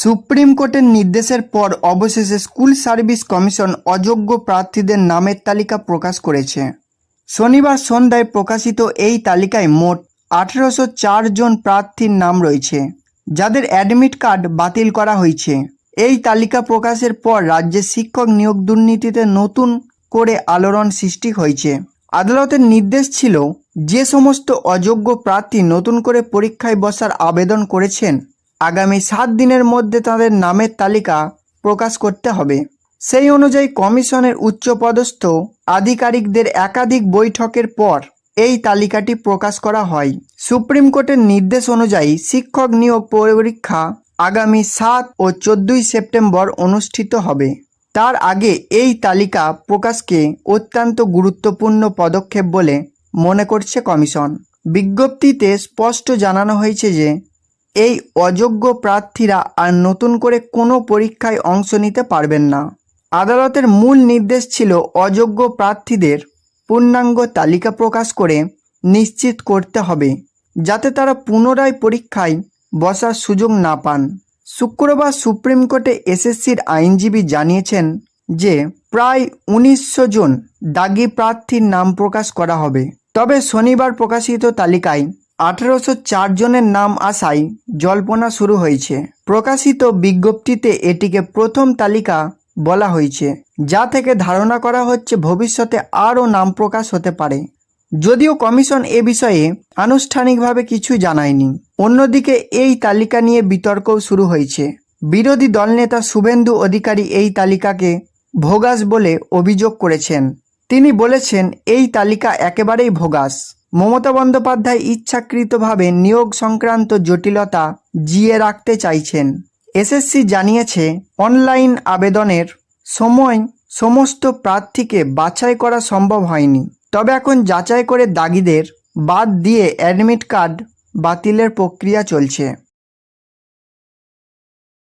Supreme কোর্টের নির্দেশের পর অবশেষে স্কুল সার্ভিস কমিশন অযোগ্য প্রার্থীদের নামের তালিকা প্রকাশ করেছে। শনিবার সন্ধ্যায় প্রকাশিত এই তালিকায় মোট আঠেরোশো চার জন প্রার্থীর নাম রয়েছে, যাদের অ্যাডমিট কার্ড বাতিল করা হয়েছে। এই তালিকা প্রকাশের পর রাজ্যে শিক্ষক নিয়োগ দুর্নীতিতে নতুন করে আলোড়ন সৃষ্টি হয়েছে। আদালতের নির্দেশ ছিল, যে সমস্ত অযোগ্য প্রার্থী নতুন করে পরীক্ষায় বসার আবেদন করেছেন আগামী সাত দিনের মধ্যে তাদের নামের তালিকা প্রকাশ করতে হবে। সেই অনুযায়ী কমিশনের উচ্চপদস্থ আধিকারিকদের একাধিক বৈঠকের পর এই তালিকাটি প্রকাশ করা হয়। সুপ্রিম কোর্টের নির্দেশ অনুযায়ী শিক্ষক নিয়োগ পরীক্ষা আগামী সাত ও চোদ্দই সেপ্টেম্বর অনুষ্ঠিত হবে। তার আগে এই তালিকা প্রকাশকে অত্যন্ত গুরুত্বপূর্ণ পদক্ষেপ বলে মনে করছে কমিশন। বিজ্ঞপ্তিতে স্পষ্ট জানানো হয়েছে যে এই অযোগ্য প্রার্থীরা আর নতুন করে কোনো পরীক্ষায় অংশ নিতে পারবেন না। আদালতের মূল নির্দেশ ছিল অযোগ্য প্রার্থীদের পূর্ণাঙ্গ তালিকা প্রকাশ করে নিশ্চিত করতে হবে, যাতে তারা পুনরায় পরীক্ষায় বসার সুযোগ না পান। শুক্রবার সুপ্রিম কোর্টে এসএসসির আইনজীবী জানিয়েছেন যে প্রায় উনিশশো জন দাগি প্রার্থীর নাম প্রকাশ করা হবে। তবে শনিবার প্রকাশিত তালিকায় আঠেরোশো চার জনের নাম আসায় জল্পনা শুরু হয়েছে। প্রকাশিত বিজ্ঞপ্তিতে এটিকে প্রথম তালিকা বলা হয়েছে, যা থেকে ধারণা করা হচ্ছে ভবিষ্যতে আরও নাম প্রকাশ হতে পারে। যদিও কমিশন এ বিষয়ে আনুষ্ঠানিকভাবে কিছু জানায়নি। অন্যদিকে এই তালিকা নিয়ে বিতর্কও শুরু হয়েছে। বিরোধী দলনেতা শুভেন্দু অধিকারী এই তালিকাকে ভোগাস বলে অভিযোগ করেছেন। তিনি বলেছেন, এই তালিকা একেবারেই ভোগাস। মমতা বন্দ্যোপাধ্যায় ইচ্ছাকৃতভাবে নিয়োগ সংক্রান্ত জটিলতা জিয়ে রাখতে চাইছেন। এসএসসি জানিয়েছে, অনলাইন আবেদনের সময় সমস্ত প্রার্থীকে বাছাই করা সম্ভব হয়নি। তবে এখন যাচাই করে দাগিদের বাদ দিয়ে অ্যাডমিট কার্ড বাতিলের প্রক্রিয়া চলছে।